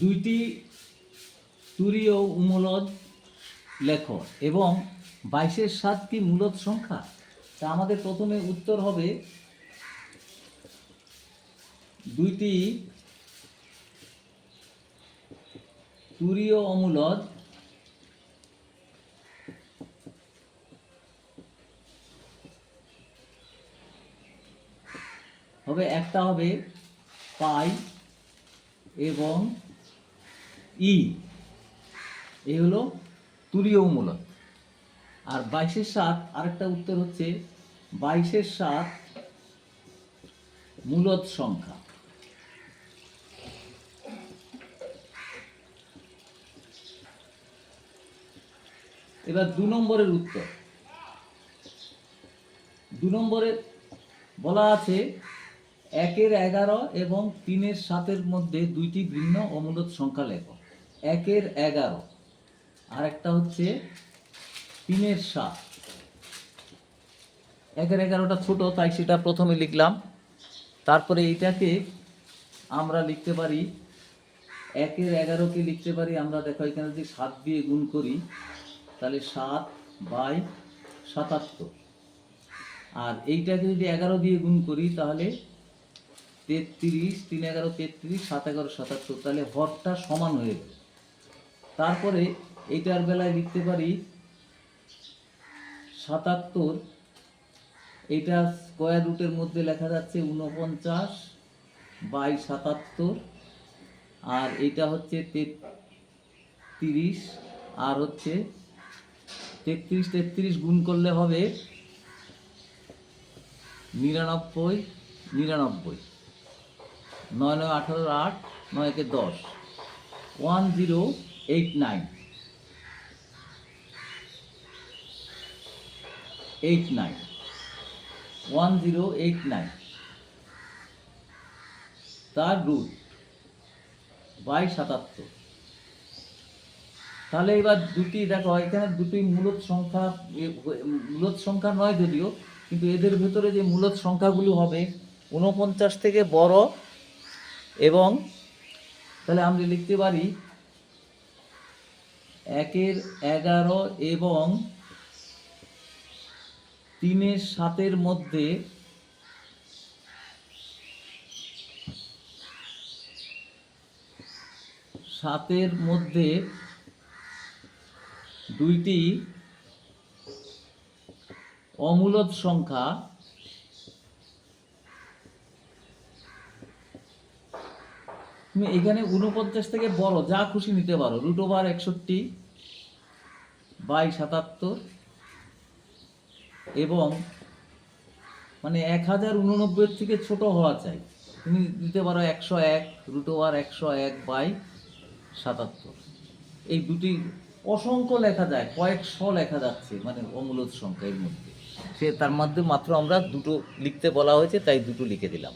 দুইটি তুরীয় উমলদ লেখ এবং বাইশের সাত কি মূলদ সংখ্যা? তা আমাদের প্রথমে উত্তর হবে দুইটি তুরীয় অমূলদ হবে, একটা হবে পাই এবং ই। এই হলো তুরীয় মূলক আর বাইশের সাত, আরেকটা উত্তর হচ্ছে বাইশের সাত মূলত সংখ্যা। এবার দু নম্বরের উত্তর। দু নম্বরে বলা আছে একের এগারো এবং তিনের সাতের মধ্যে দুইটি ভিন্ন অমূলত সংখ্যা লেখো একের এগারো। আর একটা হচ্ছে তিনের সাত। একের এগারোটা ছোট, তাই সেটা প্রথমে লিখলাম। তারপরে এইটাকে আমরা লিখতে পারি, একের এগারোকে লিখতে পারি, আমরা দেখো এখানে যদি সাত দিয়ে গুণ করি, তাহলে সাত বাই সাতাত্তর। আর এইটাকে যদি এগারো দিয়ে গুণ করি, তাহলে তেত্রিশ, তিন এগারো তেত্রিশ, সাত এগারো সাতাত্তর, তাহলে হরটা সমান হয়ে গেল তারপরে এইটার বেলায় লিখতে পারি সাতাত্তর। এটা স্কোয়ার রুটের মধ্যে লেখা যাচ্ছে উনপঞ্চাশ বাই সাতাত্তর। আর এটা হচ্ছে তেত্রিশ। আর হচ্ছে তেত্রিশ তেত্রিশ গুণ করলে হবে নিরানব্বই নিরানব্বই। নয় নয়, আঠারো, আট, নয়, একে দশ। One, zero eight nine eight nine one zero eight nine তার রুট বাই সাতাত্তর। তাহলে এবার দুটি, দেখো, এখানে দুটি মূলত সংখ্যা মূলত সংখ্যা নয় যদিও, কিন্তু এদের ভেতরে যে মূলত সংখ্যাগুলো হবে উনপঞ্চাশ থেকে বড় এবং, তাহলে আমরা লিখতে পারি একের এগারো এবং তিনের সাতের মধ্যে সাতের মধ্যে দুইটি অমূলদ সংখ্যা তুমি এখানে উনপঞ্চাশ থেকে বড় যা খুশি নিতে পারো। রুট ওভার একষট্টি, বাই সাতাত্তর, এবং মানে এক হাজার উননব্বই থেকে ছোট হওয়া চাই। তুমি দিতে পারো একশো এক, রুট ওভার একশো এক, বাই সাতাত্তর। এই দুটি অসংখ্য লেখা যায়, কয়েকশো লেখা যাচ্ছে মানে অমূলত সংখ্যা এর মধ্যে। সে তার মধ্যে মাত্র আমরা দুটো লিখতে বলা হয়েছে, তাই দুটো লিখে দিলাম।